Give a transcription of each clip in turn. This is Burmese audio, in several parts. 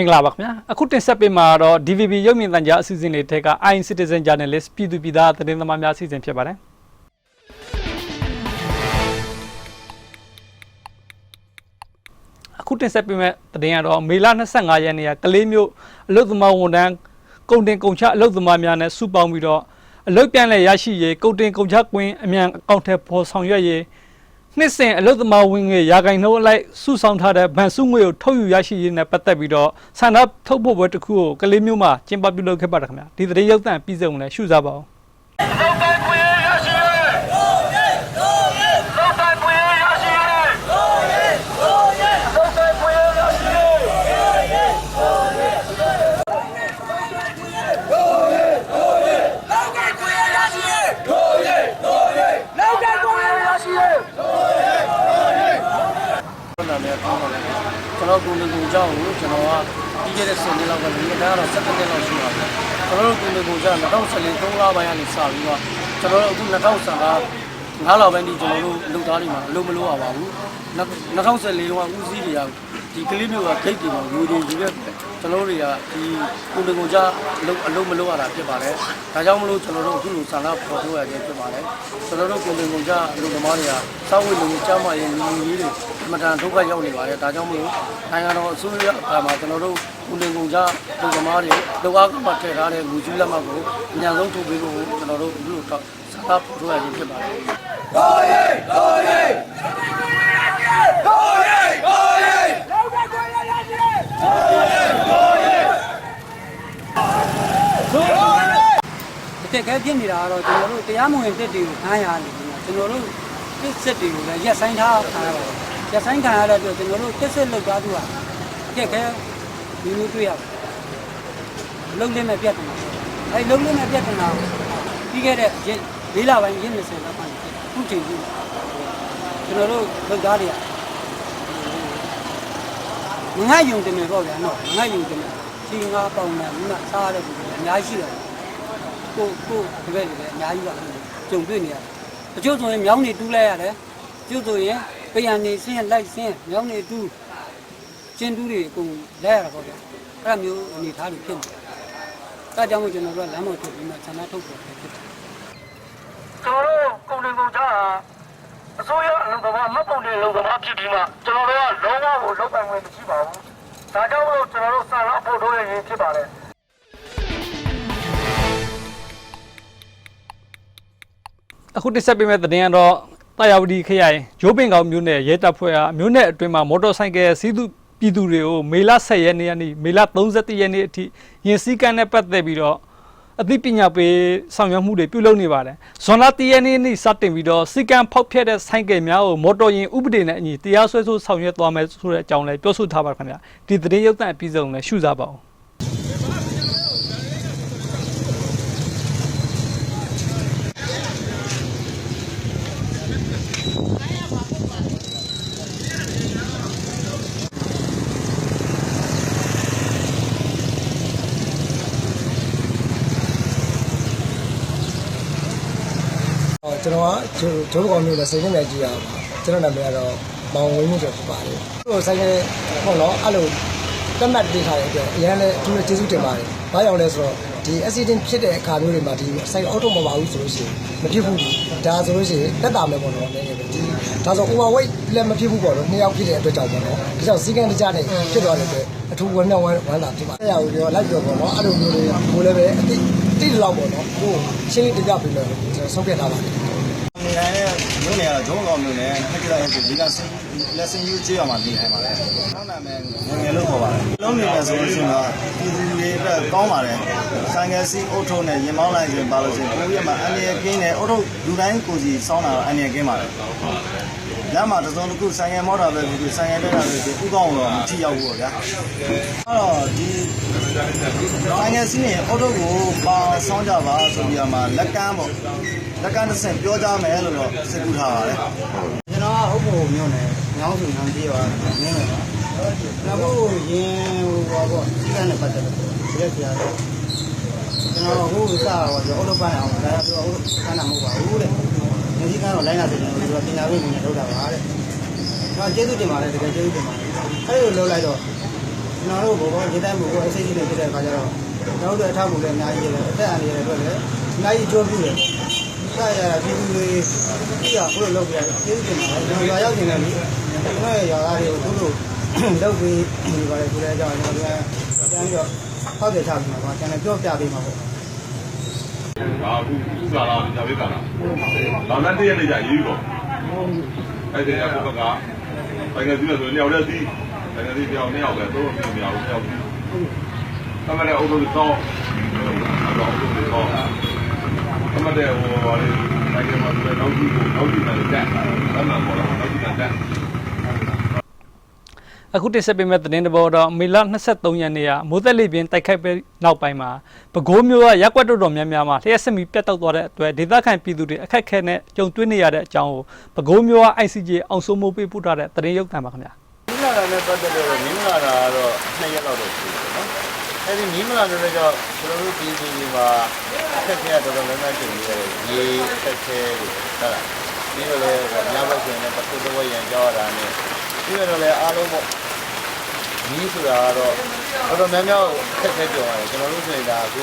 မင်္ဂလာပါခင်ဗျာအခုတင်ဆက်ပေးမှာတော့ DVB ရုပ်မြင်သံကြားအစီအစဉ်လေးထက်က i Citizen Journalist ပြည်သူပြည်သားသတင်းသမားများအစီအစဉ်ဖြစ်ပါတယ်အခုတင်ဆက်ပေးမဲ့သတင်းကတော့မေလ25ရက်နေ့ကကလေးမျိုးအလုသမားဝန်ထမ်းကုန်တင်ကုန်ချအလုသမားများနဲ့စုပေါင်းပြီးတော့အလုပြန်လဲရရှိရေးကုန်တင်ကုန်ချကွင်းအမြန်အကောင့်ထဲပေါ်ဆောင်ရွက်ရေး နှစ်စဉ်အလုသမားဝင်ငွေရာဂိုင်နှုန်းအလိုက်စုဆောင်ထားတဲ့ဗန်စုငွေကိုထုတ်ယူရရှိရေးနဲ့ပတ်သက်ပြီးတော့ဆန္ဒထုတ်ဖို့ပွဲတစ်ခုကိုကလေးမျိုးမှာကျင်းပပြုလုပ်ခဲ့ပါတယ်ခင်ဗျာဒီသတင်းရုပ်သံပြီးဆုံးလည်းရှုစားပါအောင် လောက်တိုင်းခွေရရှိရဲလောက်တိုင်းခွေရရှိရဲလောက်တိုင်းခွေရရှိရဲ နာမည်ကောင်းပါလေကျွန်တော်ကိုနေကိုကြောင်းကိုကျွန်တော်ကပြီးခဲ့တဲ့10နှစ်လောက်ကလည်းဒါကတော့17နှစ်လောက်ရှိပါပြီကျွန် တော်တို့ကိုနေကိုကြောင်း2014 3လပိုင်းကနေစပြီးတော့ကျွန်တော်တို့အခု2015ငါးလပိုင်းဒီကျွန်တော်တို့လူသားတွေမှာအလုံးမလို့ရပါဘူး2014လောကဦးစီးတွေကဒီကလေးမျိုးကဂိတ်တွေမှာလူတွေယူခဲ့ကျွန်တော်တို့တွေကဒီကိုနေကိုကြောင်းအလုံးအလုံးမလို့ရတာဖြစ်ပါတယ်ဒါကြောင့်မလို့ကျွန်တော်တို့အခုလိုဆန္ဒပေါ်ထုတ်ရခြင်းဖြစ်ပါတယ်ကျွန်တော်တို့ကိုနေကိုကြောင်းလူသမားတွေကစောင့်ဝေလူကျမ်းမာရေးလူမျိုးကြီးတွေအ မတန်ဒုက္ခရောက်နေပါတယ်ဒါကြောင့်မလို့နိုင်ငံတော်အစိုးရအခါမှာကျွန်တော်တို့ဦးလင်ကုန်ကြလူသမားတွေလောကကမှာထည့်ထားတဲ့လူကြီးလက်မှတ်ကိုအများဆုံးထုတ်ပေးဖို့ကျွန်တော်တို့အခုလိုတော့စာဖတ်ထုတ်ရခြင်းဖြစ်ပါတယ်အခက်အခဲဖြစ်နေတာကတော့ကျွန်တော်တို့တရားမဝင်တက်တွေကိုခံရနေတယ်ကျွန်တော်တို့တစ်စစ်တွေကိုလည်းရက်ဆိုင်ထားခံရပါတယ် ရက်ဆိုင်ခံရတဲ့အတွက်ကျွန်တော်တို့တစ်စစ်လောက်သားသူကအခက်အခဲဒီလိုတွေ့ရပါတယ်လုံးလေးမဲ့ပြတ်တယ်အဲလုံးလေးမဲ့ပြတ်တယ်တော့ပြီးခဲ့တဲ့ရက်၄လပိုင်းရင်း20လောက်ပိုင်းခုချိန်ကြီးကျွန်တော်တို့လောက်သားတွေကငါယုံတယ်မယ်ပေါ့ဗျာနော်ငါယုံတယ်မယ်ဒီငါပေါင်နဲ့မြတ်စားရတဲ့လူတွေအများကြီးရှိတယ်ကိုကိုဒီဘက်တွေလည်းအများကြီးပါကြုံတွေ့နေရတယ်။တချို့ဆိုရင်မြောင်းနေတူးလိုက်ရတယ်။တချို့ဆိုရင် ပြန်နေဆင်းလိုက်ဆင်းမြောင်းနေတူးကျင်းတူးတွေအကုန်လဲရတာပေါ့ဗျာ။အဲ့လိုမျိုးအနေထားတွေဖြစ်နေတယ်။အဲဒါကြောင့်မို့ကျွန်တော်တို့ကလမ်းပေါ်ထုတ်ပြီးမှဆန္ဒထုတ်ပေါ်ဖြစ်တယ်ကျွန်တော်တို့ကုန်တင်ကုန်ချတာအစိုးရအလုပ်သမားမပုံတဲ့လုပ်သမားဖြစ်ပြီးမှကျွန်တော်တို့ကလုံးဝကိုလောက်ပိုင်ခွင့်မရှိပါဘူးဒါကြောင့်မို့ကျွန်တော်တို့ဆန္ဒဖို့ထုတ်ရခြင်းဖြစ်ပါတယ်အခုတင်ဆက်ပေးမဲ့သတင်းကတော့ တာယာဝတီခရိုင်ဂျိုးပင်ကောင်မြို့နယ်ရဲတပ်ဖွဲ့ကမြို့နယ်အတွင်းမှာမော်တော်ဆိုင်ကယ်စီးသူပြည်သူတွေကိုမေလ10ရက်နေ့ကနေမေလ31ရက်နေ့အထိရင်စည်းကမ်းနဲ့ပတ်သက်ပြီးတော့အသိပညာပေးဆောင်ရွက်မှုတွေပြုလုပ်နေပါတယ်။ဇွန်လ10ရက်နေ့နေ့စတင်ပြီးတော့စီကံဖောက်ဖျက်တဲ့ဆိုင်ကယ်များကိုမော်တော်ယာဉ်ဥပဒေနဲ့အညီတရားစွဲဆိုဆောင်ရွက်သွားမယ်ဆိုတဲ့အကြောင်းလည်းပြောဆိုထားပါခင်ဗျာ။ဒီသတင်းရုပ်သံအပြီးဆုံးလည်းရှုစားပါအော ကျွန်တော်ကဂျိုဂျိုးကောင်မျိုးနဲ့စိတ်နဲ့ကြည့်ရပါကျွန်တော်နာမည်ကတော့မောင်ဝင်းမြင့်ကျော်ဖြစ်ပါတယ်ဟိုဆိုင်ကဟုတ်တော့အဲ့လိုတတ်မှတ်ပေးထားတဲ့အတွက်အရင်လည်းအထူးကျေးဇူးတင်ပါတယ်ဘာကြောင့်လဲဆိုတော့ဒီ accident ဖြစ်တဲ့အခါမျိုးတွေမှာဒီဆိုင်အော်တိုမပါဘူးဆိုလို့ရှိရင်မဖြစ်ဘူးဒါဆိုလို့ရှိရင်တက်တာမယ်ပေါ့နော်နည်းနည်းပဲဒီဒါဆို overweight လည်းမဖြစ်ဘူးပေါ့နော်နှစ်ယောက်ဖြစ်တဲ့အတွက်ကြောင့်ပေါ့နော်ဒီကြောင့်စီကံတကြနဲ့ဖြစ်သွားတဲ့အတွက်အထူးဝမ်းမြောက်ဝမ်းသာဖြစ်ပါတယ်အဲ့ဒါကိုပြောလိုက်ပြောပေါ့နော်အဲ့လိုမျိုးတွေကိုလည်းပဲအတိတိလောက်ပေါ့နော်ကိုရှင်းလင်းတင်ပြပေးလို့ကျွန်တော်ဆုံးဖြတ်ထားပါတယ်နေနိုင်တဲ့မြို့ နယ်ကတော့ဂျုံးကောင်မြို့နယ်ခက်ကြတဲ့ဒီကလက်စင်ယူကျေးရမှာနေနိုင်ပါတယ်။နောက်နာမည်ငငယ်လို့ခေါ်ပါတယ်။လုံးနေတယ်ဆိုလို့ရှိရင်တော့ပြည်သူတွေအတွက်ကောင်းပါတယ်။ဆိုင်ငယ်စီအုတ်ထုံးနဲ့ရင်မောင်းလိုက်ရင်ပါလို့ရှိရင်ကိုယ့်ရဲ့မှာအန်ရကင်းနဲ့အုတ်ထုံးလူတိုင်းကိုစီစောင်းတာတော့အန်ရကင်းပါတယ်။လမ်းမှာတစ်စုံတစ်ခုဆိုင်ငယ်မောတာပဲဒီဆိုင်ငယ်တက်တာပဲဒီဥကောင်းတော့မထိရောက်ဘူးပေါ့ဗျာ။အဲ့တော့ဒီဆိုင်ငယ်စီးနေအုတ်ထုံးကိုပါစောင်းကြပါဆိုပြီးတော့မှလက်ကမ်းပေါ့ လက်ကမ်းတစ်ဆင့်ပြောကြမယ်လို့တော့စိတ်ကူးထားပါတယ်။ကျွန်တော်ကဥပ္ပိုလ်မျိုးနဲ့ညောင်းစုညောင်းပြေးပါနင်းတယ်နော်နောက်ရင်ဟိုပါပေါ့စီကံနဲ့ပတ်သက်လို့ဒီရက်ကြာတော့ကျွန်တော်ဟိုစတော့ကျွန်တော်အလုပ်ပိုင်းအောင်ဒါကသူကဟိုခန်းတာမဟုတ်ပါဘူးတဲ့ဒီစီကတော့လိုင်းလာတယ်ကျွန်တော်ပညာရေးနဲ့လုပ်တာပါတဲ့ကျွန်တော်ကျေးဇူးတင်ပါတယ်တကယ်ကျေးဇူးတင်ပါတယ်အဲ့လိုလုပ်လိုက်တော့ကျွန်တော်တို့ဘောရေတန်းမှုကိုအစိတ်ကြီးတွေဖြစ်တဲ့အခါကျတော့ကျွန်တော်တို့အထောက်အကူလည်းအများကြီးရတယ်အသက်အန္တရာယ်တွေအတွက်လည်းအများကြီးအကျိုးပြုတယ်။ ဆက်ရတာပြည်သူတွေကြည့်ရဘုလိုလုပ်ပြရတယ်။ကျေးဇူးတင်ပါတယ်ကျွန်တော်ရွာရောက်နေတယ်လေကျွန်တော်ရဲ့ရွာသားတွေကိုဘုလိုလုပ်ပြီးဒီပါလေဒီလဲကြောင့်ကျွန်တော်တို့ကတန်းပြီးတော့ဟောက်ပြချပြီးမှာပါကျွန်တော်ပြောပြပေးမှာပေါ့ဒါအခုဥစ္စာလာဒါပဲကလား။ဒါနဲ့တည့်ရနေကြရေးပေါ့။အဲ့ဒီအခုဘက်ကဘယ်ကစီးလဲဆိုလျှောက်တဲ့စီးဘယ်ကစီးပြောင်းနေအောင်ပဲတော့မပြောင်းဘူးပြောင်းဘူး။သမတဲ့အုပ်စုတော့အတော့အုပ်စုတော့သ မတဲ့ဟိုဘာလဲတိုင်းမှာဆိုတော့ဒီကိုနောက်ဒီမှာတက်တယ်။သမပေါ်တော့နောက်ဒီမှာတက်အခုတင်ဆက်ပေးမယ့်သတင်းတစ်ပုဒ်တော့မေလ23ရက်နေ့ကမိုးသက်လေပြင်းတိုက်ခိုက်ပြီးနောက်ပိုင်းမှာပဲခူးမြို့ကရက်ကွက်တော်တော်များများမှာလျှက်စမီပြတ်တောက်သွားတဲ့အတွက်ဒေသခံပြည်သူတွေအခက်အခဲနဲ့ကြုံတွေ့နေရတဲ့အကြောင်းကိုပဲခူးမြို့က ICJ အောင်စိုးမိုးပေးပို့ထားတဲ့သတင်းရုပ်သံပါခင်ဗျာမီးလာတာနဲ့ပတ်သက်လို့မီးလာတာကတော့နှစ်ရက်လောက်တော့ရှိတယ်နော် အဲ့ဒီမီးမလာတဲ့ကြောင့်ကျွန်တော်တို့ပြည်သူတွေမှာအခက်အခဲတော်တော်များများဖြစ်နေတယ်ရေအခက်အခဲတွေဟုတ်လားပြီးတော့လည်းညဘက်ဆိုရင်လည်းတစ်ခုတစ်ဝက်ရန်ကြောက်ရတာနဲ့ပြီးတော့လည်းအားလုံးပေါ့မီးဆိုတာကတော့တော်တော်များများအခက်အခဲပြောရတယ်ကျွန်တော်တို့ဆိုရင်ဒါအခု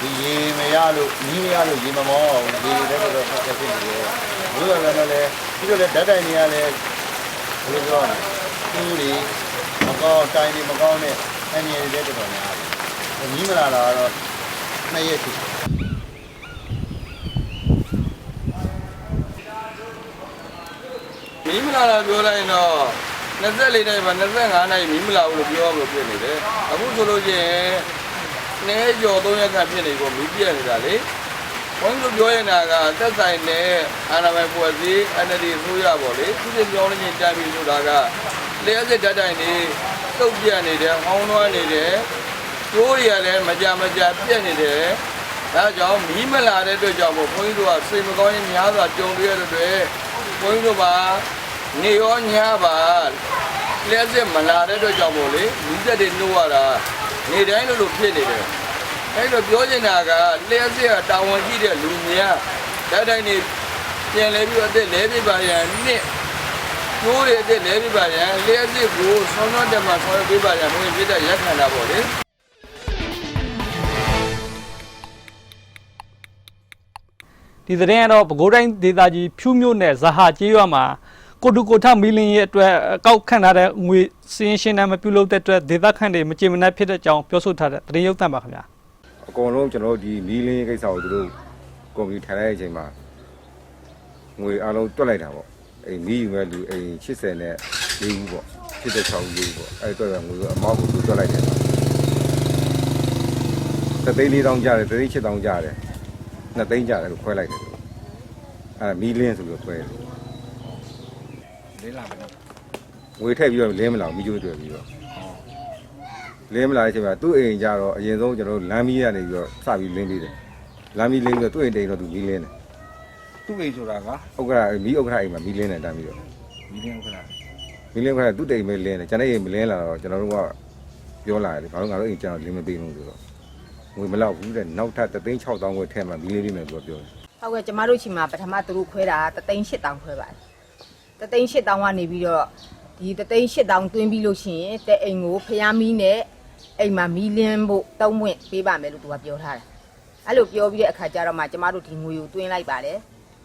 ဒီရေမရလို့မီးမရလို့ရေမမောအောင်ရေလည်းတော်တော်အခက်အခဲဖြစ်နေတယ်ဘုရားလည်းလည်းပြီးတော့လည်းဓာတ်တိုင်တွေကလည်းဘယ်လိုပြောရလဲသူ့တွေမကောင်းတိုင်းတွေမကောင်းတဲ့အငြင်းတွေတော်တော်များတယ် ညီးမလာတာကတော့နှစ်ရက်ရှိမီးမလာတာပြောလိုက်ရင်တော့24နိုင်ပါ25နိုင်မီးမလာဘူးလို့ပြောရလို့ဖြစ်နေတယ်အခုဆိုလို့ချင်းနဲကြော်3ရက်ကဖြစ်နေကိုမီးပြက်နေတာလေဘုန်းကြီးတို့ပြောရင်ကသက်ဆိုင်တဲ့အာဏာပိုင်ဖွဲ့စည်း NLD အစိုးရပေါ့လေသူတို့ပြောနေချင်းတိုင်ပြီးဆိုတာကလျှက်စစ်ဓာတ်တိုင်တွေတုတ်ပြက်နေတယ်ဟောင်းနှွားနေတယ် ကျိုးတွေကလည်းမကြမကြပြက်နေတယ်ဒါကြောင့်မီးမလာတဲ့အတွက်ကြောင့်မို့ဘုန်းကြီးတို့ကစိတ်မကောင်းရင်များစွာကြုံတွေ့ရတဲ့အတွက်ဘုန်းကြီးတို့ပါနေရောညပါလျှက်စစ်မလာတဲ့အတွက်ကြောင့်မို့လေမီးသက်တွေနှိုးရတာနေတိုင်းလိုလိုဖြစ်နေတယ်အဲ့တော့ပြောချင်တာကလျှက်စစ်ကတာဝန်ရှိတဲ့လူများဓာတ်တိုင်းနေပြန်လဲပြီးတော့အသက်လဲပြပါရန်နှစ်ကျိုးတွေအသက်လဲပြပါရန်လျှက်စစ်ကိုဆွမ်းဆွမ်းတက်မှဆွမ်းပြပါရန်ဘုရင်ပြတဲ့ရက်ခံတာပေါ့လေ ဒီသတင်းကတော့ပဲခူးတိုင်းဒေသကြီးဖြူးမြို့နယ်ဇဟာကျေးရွာမှာကိုတူကိုထမီလင်းရဲ့အတွက်အကောက်ခံထားတဲ့ငွေစင်းရှင်းနဲ့မပြုလုပ်တဲ့အတွက်ဒေသခံတွေမကြေမနက်ဖြစ်တဲ့အကြောင်းပြောဆိုထားတဲ့သတင်းရုပ်သံပါခင်ဗျာအကုန်လုံးကျွန်တော်တို့ဒီမီးလင်းကိစ္စကိုသူတို့ကွန်ပျူတာထိုင်လိုက်တဲ့အချိန်မှာငွေအလုံးတွက်လိုက်တာပေါ့အိမ်မီးယူမဲ့လူအိမ်80နဲ့၄ဦးပေါ့86ဦးလေးပေါ့အဲ့တွက်ကငွေအမောက်ကိုသူတွက်လိုက်တယ်တသိန်း၄တောင်းကြတယ်တသိန်း၈တောင်းကြတယ် နှစ်သိန်းကြတယ်လို့ခွဲလိုက်တယ်သူအဲ့မီးလင်းဆိုပြီးတော့ခွဲတယ်ငွေထည့်ပြီးတော့လင်းမလာဘူးမီးကျိုးတွေ့ပြီးတော့လင်းမလာတဲ့အချိန်မှာသူ့အိမ်ကြတော့အရင်ဆုံးကျွန်တော်တို့လမ်းမီးကနေပြီးတော့စပြီးလင်းပြီးတယ်လမ်းမီးလင်းပြီးတော့သူ့အိမ်တိန်တော့သူမီးလင်းတယ်သူ့အိမ်ဆိုတာကဥက္ကရာမီးဥက္ကရာအိမ်မှာမီးလင်းတယ်တမ်းပြီးတော့မီးလင်းခလားမီးလင်းဥက္ကရာသူ့တိန်ပဲလင်းတယ်ကျွန်တော်အိမ်မလင်းလာတော့ကျွန်တော်တို့ကပြောလာတယ်ဘာလို့ငါတို့အိမ်ကျွန်တော်လင်းမပေးဘူးဆိုတော့ ငွေမလောက်ဘူးတဲ့နောက်ထပ်36000ခွဲထဲမှာမီးလေးလေးမယ်သူကပြောတယ်ဟုတ်ကဲ့ကျမတို့ချိန်မှာပထမသူတို့ခွဲတာတသိန်း8000ခွဲပါတယ်တသိန်း8000ကနေပြီးတော့ဒီတသိန်း8000တွင်းပြီးလို့ရှိရင်တဲ့အိမ်ကိုဖျားမီးနဲ့အိမ်မှာမီးလင်းဖို့တုံးဝင့်ပေးပါမယ်လို့သူကပြောထားတာအဲ့လိုပြောပြီးတဲ့အခါကျတော့မှကျမတို့ဒီငွေကိုတွင်းလိုက်ပါတယ်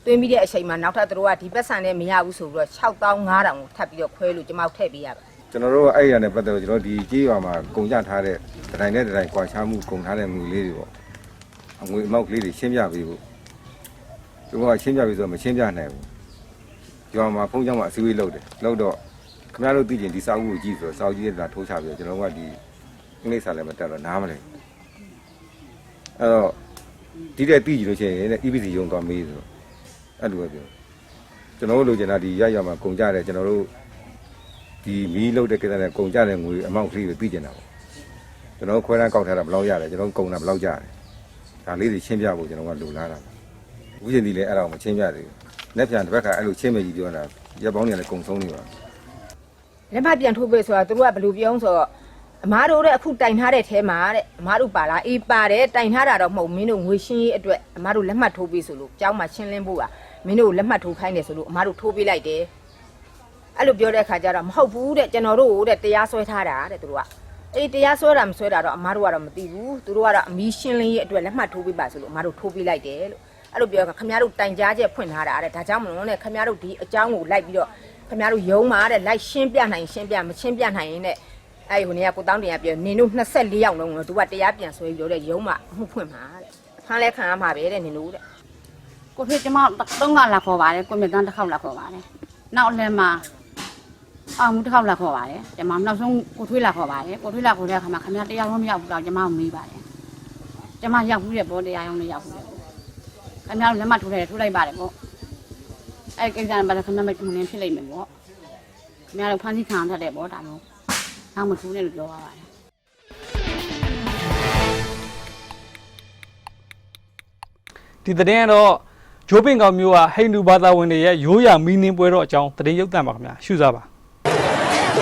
တွင်းပြီးတဲ့အချိန်မှာနောက်ထပ်သူတို့ကဒီပတ်စံနဲ့မရဘူးဆိုပြီးတော့6500ကိုထပ်ပြီးတော့ခွဲလို့ကျမတို့ထည့်ပေးရပါတယ် ကျွန်တော်တို့ကအဲ့ရနဲ့ပတ်သက်လို့ကျွန်တော်ဒီကြေးရွာမှာကုန်ကြထားတဲ့တတိုင်းနဲ့တတိုင်းကွာခြားမှုကုန်ထားတဲ့ငွေလေးတွေပေါ့အငွေအမောက်ကလေးတွေရှင်းပြပေးဖို့သူကရှင်းပြပေးဆိုတော့မရှင်းပြနိုင်ဘူးရွာမှာဖုန်းကြောင်းမှာအစည်းအဝေးလုပ်တယ်လုပ်တော့ခင်ဗျားတို့သိကျင်ဒီစာအုပ်ကိုကြည့်ဆိုတော့စာအုပ်ကြီးကထိုးချပြီးတော့ကျွန်တော်ကဒီအင်္ဂလိပ်စာလည်းမတက်တော့နားမလဲအဲ့တော့ဒီတဲ့သိကြည့်လို့ရှိရင်တဲ့ EBC ရုံသွားမေးဆိုတော့အဲ့လိုပဲပြောကျွန်တော်တို့လိုချင်တာဒီရရမှာကုန်ကြတယ်ကျွန်တော်တို့ ဒီမီးလုတ်တဲ့ကိစ္စနဲ့ကုန်ကြတဲ့ငွေအမောင့်ကလေးကိုသိကျင်တာပေါ့ကျွန်တော်တို့ခွဲတန်းကောက်ထားတာဘယ်လောက်ရတယ်ကျွန်တော်တို့ကုန်တာဘယ်လောက်ကြတယ်ဒါလေးတွေရှင်းပြဖို့ကျွန်တော်ကလိုလားတာဥပဒေဒီလည်းအဲ့ဒါကိုမရှင်းပြသေးဘူးလက်ပြန်တစ်ဘက်ကအဲ့လိုရှင်းမယ်ကြီးပြောတာရက်ပေါင်းနေလည်းကုန်ဆုံးနေပါလက်မပြန်ထိုးပေးဆိုတာသူတို့ကဘယ်လိုပြောအောင်ဆိုတော့အမားတို့တဲ့အခုတိုင်ထားတဲ့ထဲမှာတဲ့အမားတို့ပါလားအေးပါတယ်တိုင်ထားတာတော့မဟုတ်မင်းတို့ငွေရှင်းရေးအတွက်အမားတို့လက်မှတ်ထိုးပေးဆိုလို့ကျောင်းမှာရှင်းလင်းဖို့ကမင်းတို့လက်မှတ်ထိုးခိုင်းတယ်ဆိုလို့အမားတို့ထိုးပေးလိုက်တယ် အဲ့လိုပြောတဲ့အခါကျတော့မဟုတ်ဘူးတဲ့ကျွန်တော်တို့တဲ့တရားစွဲထားတာတဲ့သူတို့ကအေးတရားဆွဲတာမဆွဲတာတော့အမားတို့ကတော့မသိဘူးသူတို့ကတော့အမီးရှင်းလင်းရေးအတွက်လက်မှတ်ထိုးပေးပါဆိုလို့အမားတို့ထိုးပေးလိုက်တယ်လို့အဲ့လိုပြောခခမရတို့တိုင်ကြားချက်ဖွင့်ထားတာတဲ့ဒါကြောင့်မလို့နဲ့ခမရတို့ဒီအကြောင်းကိုလိုက်ပြီးတော့ခမရတို့ယုံမာတဲ့လိုက်ရှင်းပြနိုင်ရှင်းပြမရှင်းပြနိုင်ရင်တဲ့အဲ့ဟိုနေကကိုတောင်းတင်ရပြောနင်တို့24ယောက်လုံးကတို့ကတရားပြန်ဆွဲပြီးတော့တဲ့ယုံမာအမှုဖွင့်မှာတဲ့ဖမ်းလဲခံရမှာပဲတဲ့နင်တို့တဲ့ကိုဖေကျမသုံးခါလာခေါ်ပါတယ်ကိုမြတ်တန်းတစ်ခေါက်လာခေါ်ပါတယ်နောက်လည်းမှာ အောင်မှုတစ်ခေါက်လာခေါ်ပါတယ်ကျမနောက်ဆုံးကိုထွေးလာခေါ်ပါတယ်ကိုထွေးလာခေါ်တဲ့အခါမှာခင်ဗျားတရားလုံးမရောက်ဘူးတော့ကျမကိုမေးပါတယ်ကျမရောက်ဘူးရဲ့ဘောတရားရုံးလည်းရောက်ဘူးရဲ့ခင်ဗျားလက်မထိုးတယ်ထိုးလိုက်ပါတယ်ပေါ့အဲ့ကိစ္စနဲ့ဘာလဲခင်ဗျားမတူနေဖြစ်လိမ့်မယ်ပေါ့ခင်ဗျားတို့ဖန်ဆီးခံရတဲ့ပေါ့ဒါမျိုးနောက်မထိုးနဲ့လို့ပြောရပါတယ်ဒီသတင်းကတော့ဂျိုးပင်ကောင်မျိုးကဟိန္ဒူဘာသာဝင်တွေရဲ့ရိုးရာမီးနင်းပွဲတော်အကြောင်းသတင်းရုပ်သံပါခင်ဗျာရှုစားပါ အဲ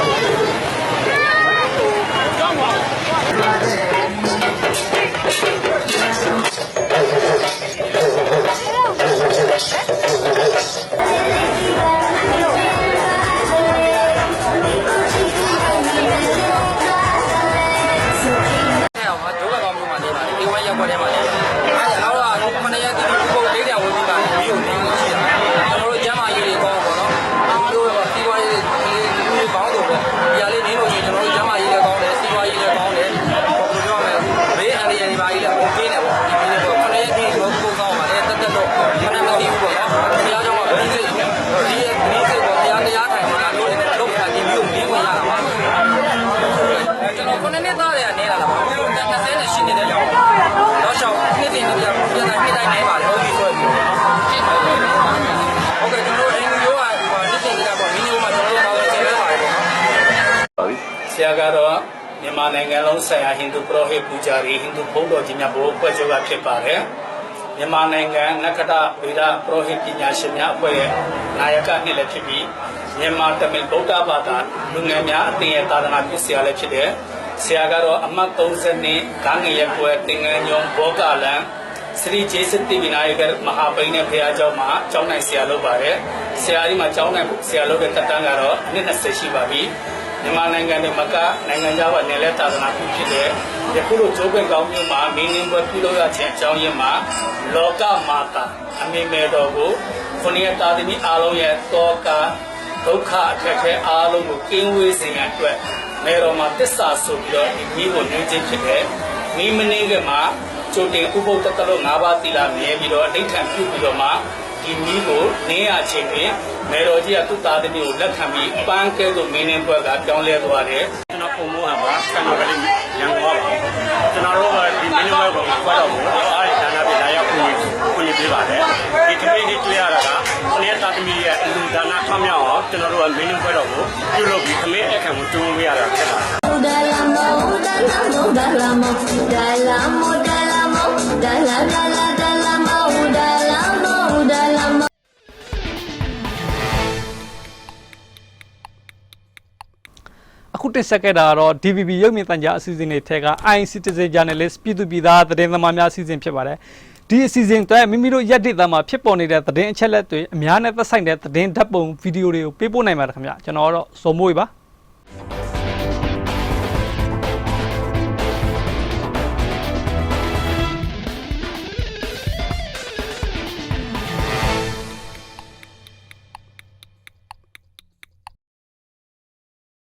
့အောင် 9နှစ်သားတွေကနည်းလာတာပါ20နဲ့ရှိနေတဲ့ကြောင့်တော့ရှောင်းနှစ်တင်နှစ်ပြန်ပြန်တိုင်းနှစ်တိုင်းနေပါတယ်ဟုတ်ပြီဆိုပြီးဟုတ်ကဲ့ကျွန်တော်အင်ဂျီအိုကဒီမှာနှစ်တင်ကြပါမီနီယိုမှာကျွန်တော်တို့ပါတယ်ဆရာပါတယ်ပါပြီဆရာကတော့မြန်မာနိုင်ငံလုံးဆိုင်ရာဟိန္ဒူပရောဟိတ်ပူဇာရီဟိန္ဒူဘုန်းတော်ကြီးများဘုရားဖွဲ့ချုပ်ကဖြစ်ပါတယ်မြန်မာနိုင်ငံနက္ခတဗေဒပရောဟိတ်ပညာရှင်များအဖွဲ့ရဲ့နာယကနှစ်လည်းဖြစ်ပြီးမြန်မာတမင်ဗုဒ္ဓဘာသာလူငယ်များအသင်ရဲ့သာသနာပြုဆရာလည်းဖြစ်တဲ့ ဆရာကတော့အမှတ်30နှစ်ဂန်းငယ်ရွယ်တင်ငန်းညုံဘောကလန်စရိဂျေစတိဝိနာယကမဟာပိန်နဲ့ဖရာကျောင်းမှာကျောင်းနိုင်ဆရာလုပ်ပါတယ်ဆရာကြီးမှာကျောင်းနိုင်ဆရာလုပ်တဲ့တက်တန်းကတော့နှစ်20ရှိပါပြီမြန်မာနိုင်ငံနဲ့မကနိုင်ငံခြားမှာနယ်လက်သာသနာပြုဖြစ်တဲ့ယခုလိုဂျိုးပဲကောင်းမျိုးမှာမင်းရင်းပွဲပြုလုပ်ရခြင်းအကြောင်းရင်းမှာလောကမာတာအမေမေတော်ကိုခொနည်းတာသမီအားလုံးရဲ့တောကဒုက္ခအခက်အခဲအားလုံးကိုကင်းဝေးစေရန်အတွက် မေတော်မှာတစ္ဆာဆိုပြီးတော့ဒီကြီးကိုညွှန်ခြင်းဖြစ်တဲ့မိမင်းကမှာကျိုတင်ဥပုသ္တတလို့၅ပါးသီလမြဲပြီးတော့အဋ္ဌံပြုပြီးတော့မှဒီမီးကိုနင်းရခြင်းဖြင့်မေတော်ကြီးကသူ့သားသမီးကိုလက်ခံပြီးပန်းကဲသို့မင်းင်းပွဲကပြောင်းလဲသွားတယ်ကျွန်တော်ပုံမိုးဟံပါဆံတော်ကလေးရန်ကုန်ပါကျွန်တော်တို့ကဒီမင်းင်းပွဲကိုပွဲတော်ကိုအားရဌာနပြည်လာရောက်ခွင့်ခွင့်ပေးပါတယ်ဒီကမိတ်တွေတွေ့ရတာကခလေးသားသမီးရဲ့အလူဒါနထွမြောက်အောင်ကျွန်တော်တို့ကမင်းင်းပွဲတော်ကိုပြုလုပ်ပြီးခမ င်းအခမ်းကိုတိုးဝေးရတာဖြစ်ပါတယ် အခုတင်ဆက်ခဲ့တာကတော့ DVB ရုပ်မြင်သံကြားအစီအစဉ်တွေထဲက i Citizen Journalist ပြည်သူပြည်သားသတင်းသမားများအစီအစဉ်ဖြစ်ပါတယ်ဒီအစီအစဉ်အတွက်မိမိတို့ရက်ဒေသမှာဖြစ်ပေါ်နေတဲ့သတင်းအချက်အလက်တွေအများနဲ့သက်ဆိုင်တဲ့သတင်းဓာတ်ပုံဗီဒီယိုတွေကိုပေးပို့နိုင်ပါတယ်ခင်ဗျကျွန်တော်ကတော့ဇော်မိုးပါ Thank you.